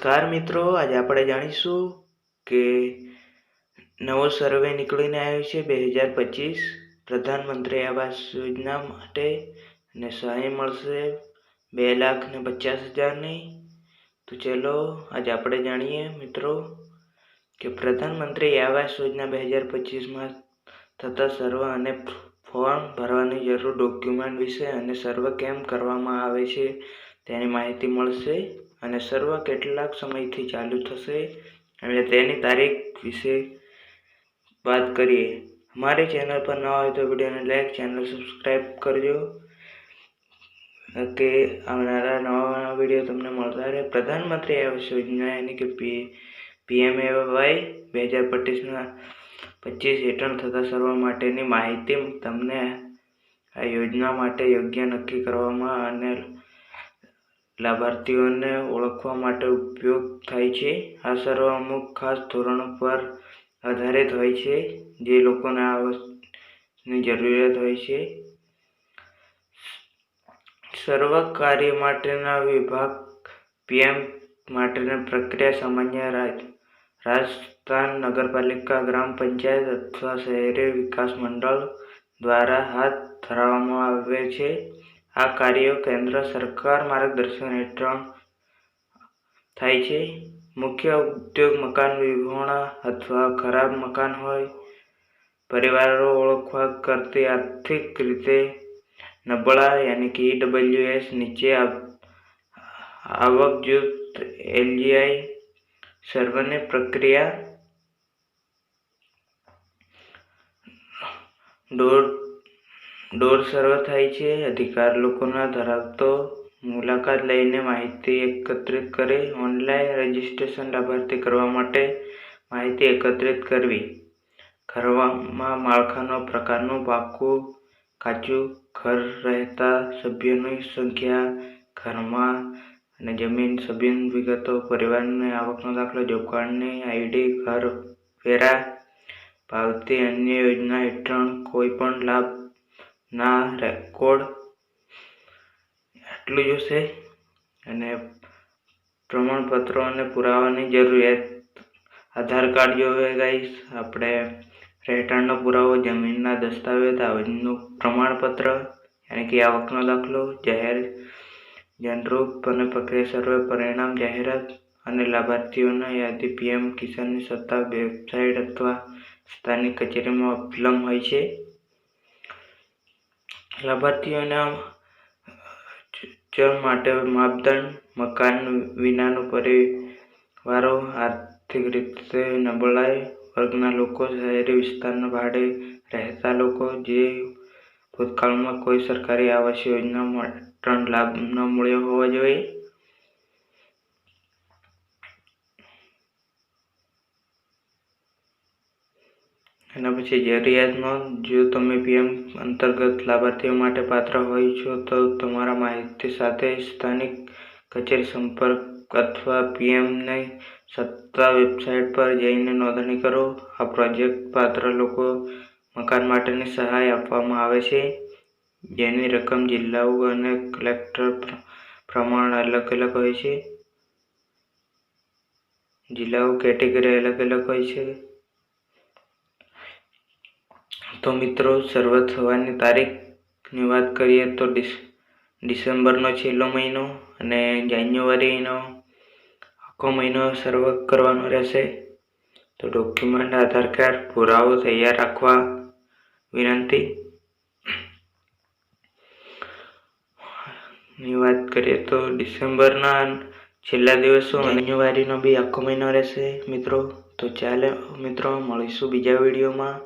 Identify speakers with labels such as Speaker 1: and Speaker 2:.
Speaker 1: નમસ્કાર મિત્રો, આજે આપણે જાણીશું કે નવો સર્વે નીકળીને આવ્યો છે બે હજાર પચીસ. પ્રધાનમંત્રી આવાસ યોજના માટે અને સહાય મળશે બે લાખ ને પચાસ હજારની. તો ચલો, આજે આપણે જાણીએ મિત્રો કે પ્રધાનમંત્રી આવાસ યોજના બે હજાર પચીસમાં થતા સર્વ અને ફોર્મ ભરવાની જરૂર ડોક્યુમેન્ટ વિશે અને સર્વ કેમ કરવામાં આવે છે તેની માહિતી મળશે અને સર્વ કેટલાક સમયથી ચાલુ થશે અને તેની તારીખ વિશે વાત કરીએ. અમારી ચેનલ પર ન હોય તો વિડીયોને લાઈક, ચેનલ સબસ્ક્રાઈબ કરજો. કે આવનારા નવા વીડિયો તમને મળતા રહે. પ્રધાનમંત્રી આવાસ યોજના યાની કે પી, પીએમએવાય બે હજાર પચીસના પચીસ હેઠળ થતા સર્વ માટેની માહિતી તમને આ યોજના માટે યોગ્ય નક્કી કરવામાં અને લાભાર્થીઓને ઓળખવા માટે ઉપયોગ થાય છે. આ સર્વ અમુક ખાસ ધોરણો પર આધારિત હોય છે, જે લોકોને આ વસ્તુની જરૂરિયાત હોય છે. સર્વ કાર્ય માટેના વિભાગ, પીએમ માટેની પ્રક્રિયા સામાન્ય રાજ, રાજસ્થાન નગરપાલિકા, ગ્રામ પંચાયત અથવા શહેરી વિકાસ મંડળ દ્વારા હાથ ધરવામાં આવે છે. આ કાર્યો કેન્દ્ર સરકાર માર્ગદર્શન હેઠળ થાય છે. મુખ્ય ઉદ્યોગ મકાન વિહોણા અથવા ખરાબ મકાન હોય, પરિવારો ઓળખવા કરતી આર્થિક રીતે નબળા યાની કે ઈડબ્લ્યુએસ નીચે આવક જૂથ એલજીઆઈ સર્વની પ્રક્રિયા ડોર ડોર સર્વ થાય છે. અધિકાર લોકોના ધરાવતો મુલાકાત લઈને માહિતી એકત્રિત કરે. ઓનલાઈન રજિસ્ટ્રેશન લાભાર્થી કરવા માટે માહિતી એકત્રિત કરવી. ઘરમાં માળખાનો પ્રકારનું પાકું, કાચું ઘર રહેતા સભ્યોની સંખ્યા, ઘરમાં અને જમીન સભ્યની વિગતો, પરિવારની આવકનો દાખલો જોબ આઈડી, ઘર વેરા, પાવતી અન્ય યોજના હેઠળ કોઈ પણ લાભ ના રેકોર્ડ આટલું જોશે અને પ્રમાણપત્રો અને પુરાવાની જરૂરિયાત આધાર કાર્ડ જોવે ગાઈસ આપણે રહેઠાણનો પુરાવો, જમીનના દસ્તાવેજ આવજનું પ્રમાણપત્ર, યાની કે આવકનો દાખલો, જાહેર જનરૂપ અને પ્રક્રિયા સર્વે પરિણામ, જાહેરાત અને લાભાર્થીઓના યાદી, પીએમ કિસાનની સત્તા, વેબસાઇટ અથવા સ્થાનિક કચેરીમાં ઉપલબ્ધ હોય છે. લાભાર્થીઓના ચલ માટે માપદંડ, મકાન વિનાનો પરિવારો, આર્થિક રીતે નબળાઈ, વર્ગના લોકો, શહેરી વિસ્તારના ભાડે રહેતા લોકો, જે ભૂતકાળમાં કોઈ સરકારી આવાસ યોજના માટે લાભ ન મળ્યો હોવો જોઈએ. એના પછી જરૂરિયાતમાં જો તમે પીએમ અંતર્ગત લાભાર્થીઓ માટે પાત્ર હોય છો, તો તમારા માહિતી સાથે સ્થાનિક કચેરી સંપર્ક અથવા પીએમને સત્તા વેબસાઇટ પર જઈને નોંધણી કરો. આ પ્રોજેક્ટ પાત્ર લોકો મકાન માટેની સહાય આપવામાં આવે છે. જેની રકમ જિલ્લાઓ અને કલેક્ટર પ્રમાણે અલગ અલગ હોય છે. જિલ્લાઓ કેટેગરી અલગ અલગ હોય છે. તો મિત્રો, શરૂઆત થવાની તારીખની વાત કરીએ તો ડિસેમ્બરનો છેલ્લો મહિનો અને જાન્યુઆરીનો આખો મહિનો સર્વ કરવાનો રહેશે. તો ડોક્યુમેન્ટ, આધાર કાર્ડ, પુરાવો તૈયાર રાખવા વિનંતી. ની વાત કરીએ તો ડિસેમ્બરના છેલ્લા દિવસો જાન્યુઆરીનો બી આખો મહિનો રહેશે મિત્રો. તો ચાલે મિત્રો, મળીશું બીજા વિડીયોમાં.